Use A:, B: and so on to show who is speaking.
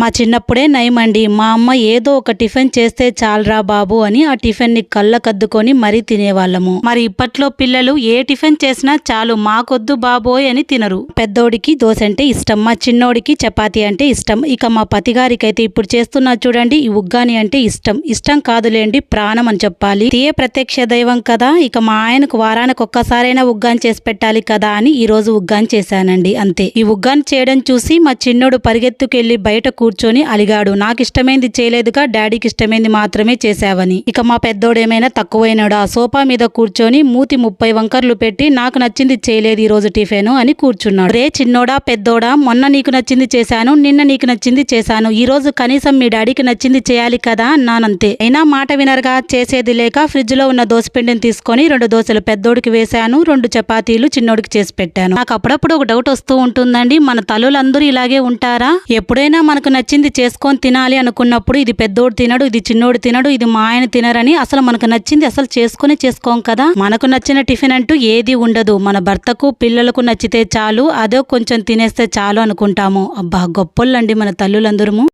A: మా చిన్నప్పుడే నయమండి. మా అమ్మ ఏదో ఒక టిఫిన్ చేస్తే చాలరా బాబు అని ఆ టిఫిన్ని కళ్ళకద్దుకొని మరీ తినేవాళ్ళము. మరి ఇప్పట్లో పిల్లలు ఏ టిఫిన్ చేసినా చాలు మాకొద్దు బాబోయ్ అని తినరు. పెద్దోడికి దోశ అంటే ఇష్టం మా చిన్నోడికి చపాతీ అంటే ఇష్టం. ఇక మా పతిగారికైతే ఇప్పుడు చేస్తున్నా చూడండి ఈ ఉగ్గాని అంటే ఇష్టం. ఇష్టం కాదులేండి ప్రాణం అని చెప్పాలి. ఇదే ప్రత్యక్ష దైవం కదా ఇక మా ఆయనకు వారానికి ఒక్కసారైనా ఉగ్గాని చేసి పెట్టాలి కదా అని ఈ రోజు ఉగ్గాని చేశానండి అంతే. ఈ ఉగ్గాని చేయడం చూసి మా చిన్నోడు పరిగెత్తుకెళ్ళి బయట కూర్చొని అలిగాడు. నాకు ఇష్టమైంది చేయలేదుగా డాడీకి ఇష్టమైంది మాత్రమే చేశావని. ఇక మా పెద్దోడేమైనా తక్కువైనాడా? సోఫా మీద కూర్చొని మూతి ముప్పై వంకర్లు పెట్టి నాకు నచ్చింది చేయలేదు ఈ రోజు టిఫిన్ అని కూర్చున్నాడు. రే చిన్నోడా పెద్దోడా మొన్న నీకు నచ్చింది చేశాను నిన్న నీకు నచ్చింది చేశాను. ఈ రోజు కనీసం మీ డాడీకి నచ్చింది చేయాలి కదా అన్నానంతే. అయినా మాట వినరుగా చేసేది లేక ఫ్రిడ్జ్లో ఉన్న దోశపిండిని తీసుకొని రెండు దోశలు పెద్దోడికి వేశాను రెండు చపాతీలు చిన్నోడికి చేసి పెట్టాను. నాకు అప్పుడప్పుడు ఒక డౌట్ వస్తూ ఉంటుందండి. మన తల్లులందరూ ఇలాగే ఉంటారా? ఎప్పుడైనా మనకు నచ్చింది చేసుకొని తినాలి అనుకున్నప్పుడు ఇది పెద్దోడు తినడు ఇది చిన్నోడు తినడు ఇది మా ఆయన తినరని అసలు మనకు నచ్చింది అసలు చేసుకొని చేసుకోం కదా. మనకు నచ్చిన టిఫిన్ అంటూ ఏది ఉండదు. మన భర్తకు పిల్లలకు నచ్చితే చాలు అదో కొంచెం తినేస్తే చాలు అనుకుంటాము. అబ్బా గొప్పళ్ళండి మన తల్లులందరము.